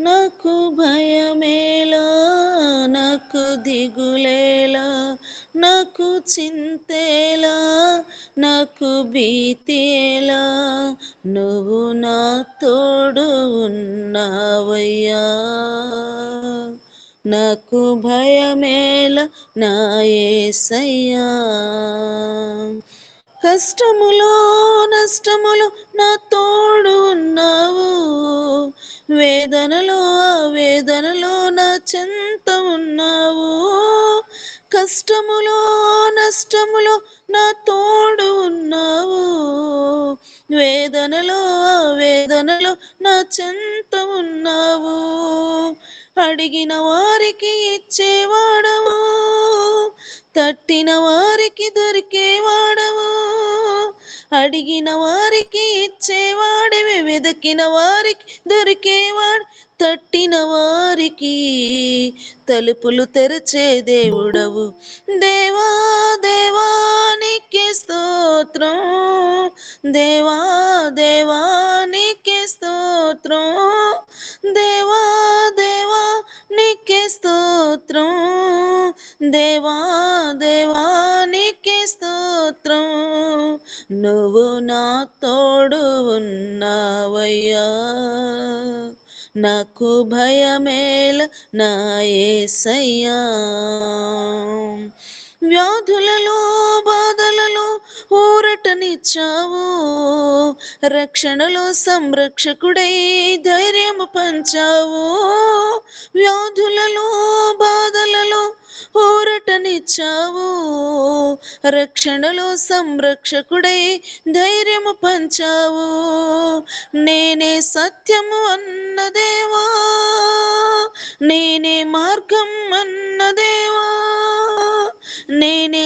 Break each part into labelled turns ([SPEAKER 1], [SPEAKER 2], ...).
[SPEAKER 1] నాకు భయమేలా నాకు దిగులేలా నాకు చింతేలా నాకు భీతేలా నువ్వు నా తోడు ఉన్నావయ్యా. నాకు భయమేల నా ఏసయ్యా. కష్టములో నష్టములో నా తోడు ఉన్నావు. వేదనలో వేదనలో నా చెంత ఉన్నావు. కష్టములో నష్టములో నా తోడు ఉన్నావు. వేదనలో వేదనలో నా చెంత ఉన్నావు. అడిగిన వారికి ఇచ్చేవాడవు. తట్టిన వారికి దొరికేవాడవు. అడిగిన వారికి ఇచ్చేవాడివి వెదకిన వారికి దొరికేవాడు తట్టిన వారికి తలుపులు తెరిచే దేవుడవు. దేవా దేవానికి స్తోత్రం. దేవా దేవానికి స్తోత్రం. దేవా దేవా నీకే స్తోత్రం. దేవా దేవా నీకే స్తోత్రం. నువ్వు నా తోడు ఉన్నావయ్యా. నాకు భయమేల నా ఏసయ్యా. వ్యాధులలో బాధలలో ఊరటనిచ్చావు. రక్షణలో సంరక్షకుడై ధైర్యము పంచావు. వ్యాధులలో బాధలలో ఊరటనిచ్చావు రక్షణలో సంరక్షకుడై ధైర్యము పంచావు. నేనే సత్యము అన్నదేవా. నేనే మార్గం అన్నదేవా. నేనే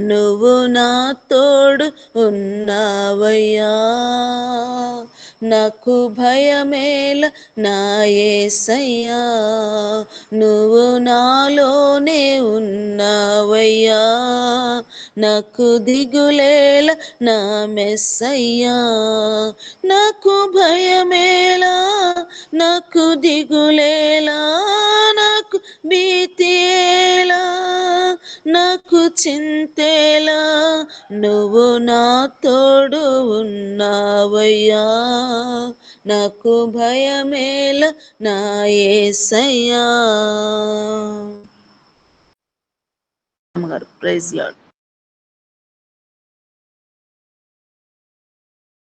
[SPEAKER 1] నువ్వు నా తోడు ఉన్నావయ్యా. నాకు భయమేల నా ఏసయ్యా. నువ్వు నాలోనే ఉన్నావయ్యా. నాకు దిగులేల నా మెస్సయ్యా. నాకు భయమేలా నాకు దిగులేలా నాకు చింతేలా నువ్వు నా తోడు ఉన్నావయ్యా. నాకు భయమేల నా ఏసయ్యా. గారు ప్రైజ్ లాడ్.